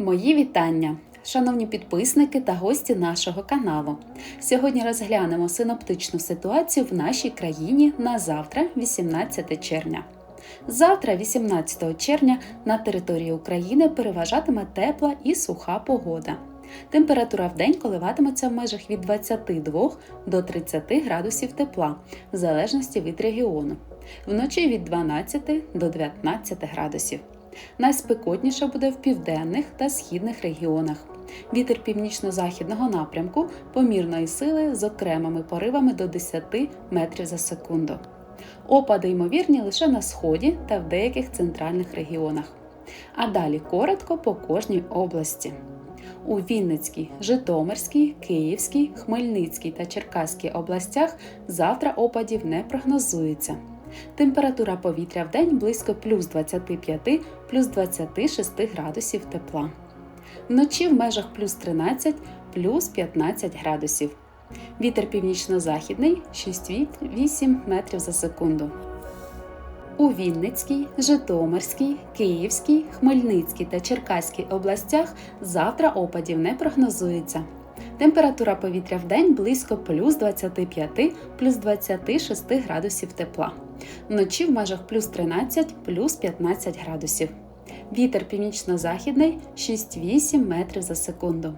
Мої вітання, шановні підписники та гості нашого каналу. Сьогодні розглянемо синоптичну ситуацію в нашій країні на завтра, 18 червня. Завтра, 18 червня, на території України переважатиме тепла і суха погода. Температура в день коливатиметься в межах від 22 до 30 градусів тепла, в залежності від регіону. Вночі від 12 до 19 градусів. Найспекотніше буде в південних та східних регіонах. Вітер північно-західного напрямку помірної сили з окремими поривами до 10 метрів за секунду. Опади ймовірні лише на сході та в деяких центральних регіонах. А далі коротко по кожній області. У Вінницькій, Житомирській, Київській, Хмельницькій та Черкаській областях завтра опадів не прогнозується. Температура повітря в день близько плюс 25 плюс 26 градусів тепла. Вночі в межах плюс 13 плюс 15 градусів. Вітер північно-західний 6-8 метрів за секунду. У Вінницькій, Житомирській, Київській, Хмельницькій та Черкаській областях завтра опадів не прогнозується. Температура повітря в день близько плюс 25 плюс 26 градусів тепла. Вночі в межах плюс 13 плюс 15 градусів. Вітер північно-західний 6-8 метрів за секунду.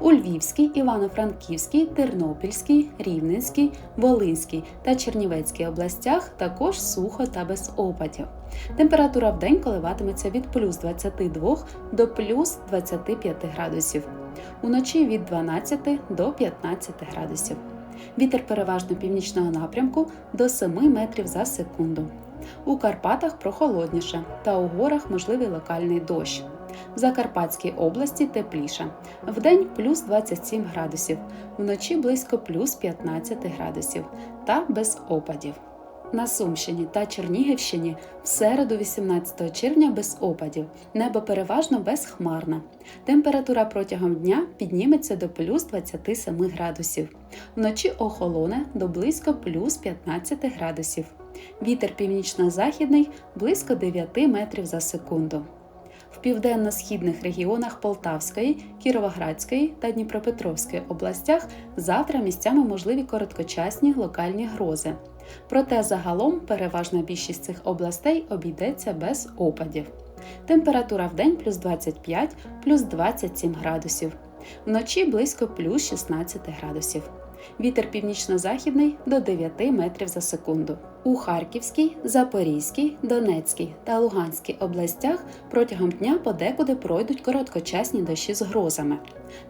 У Львівській, Івано-Франківській, Тернопільській, Рівненській, Волинській та Чернівецькій областях також сухо та без опадів. Температура в день коливатиметься від плюс 22 до плюс 25 градусів. Уночі від 12 до 15 градусів. Вітер переважно північного напрямку до 7 метрів за секунду. У Карпатах прохолодніше та у горах можливий локальний дощ. В Закарпатській області тепліше. Вдень плюс 27 градусів, вночі близько плюс 15 градусів та без опадів. На Сумщині та Чернігівщині в середу 18 червня без опадів. Небо переважно безхмарне. Температура протягом дня підніметься до плюс 27 градусів. Вночі охолоне до близько плюс 15 градусів. Вітер північно-західний близько 9 метрів за секунду. Південно-східних регіонах Полтавської, Кіровоградської та Дніпропетровської областях завтра місцями можливі короткочасні локальні грози. Проте загалом переважна більшість цих областей обійдеться без опадів. Температура в день плюс 25 плюс 27 градусів, вночі близько плюс 16 градусів. Вітер північно-західний до 9 метрів за секунду. У Харківській, Запорізькій, Донецькій та Луганській областях протягом дня подекуди пройдуть короткочасні дощі з грозами.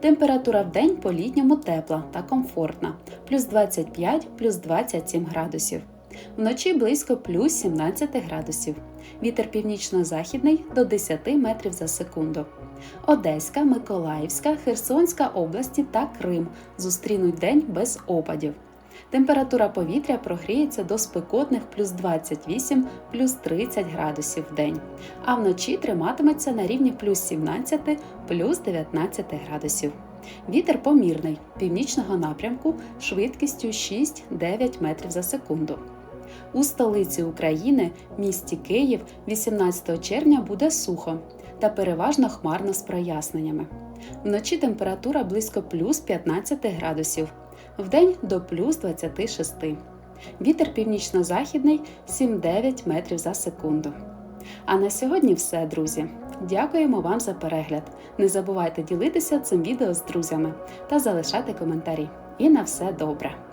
Температура в день по літньому тепла та комфортна плюс 25 плюс 27 градусів. Вночі близько плюс 17 градусів. Вітер північно-західний до 10 метрів за секунду. Одеська, Миколаївська, Херсонська області та Крим зустрінуть день без опадів. Температура повітря прогріється до спекотних плюс 28 плюс 30 градусів в день, а вночі триматиметься на рівні плюс 17 плюс 19 градусів. Вітер помірний північного напрямку швидкістю 6-9 метрів за секунду. У столиці України, місті Київ, 18 червня буде сухо та переважно хмарно з проясненнями. Вночі температура близько плюс 15 градусів, вдень до плюс 26. Вітер північно-західний 7-9 метрів за секунду. А на сьогодні все, друзі. Дякуємо вам за перегляд. Не забувайте ділитися цим відео з друзями та залишати коментарі. І на все добре!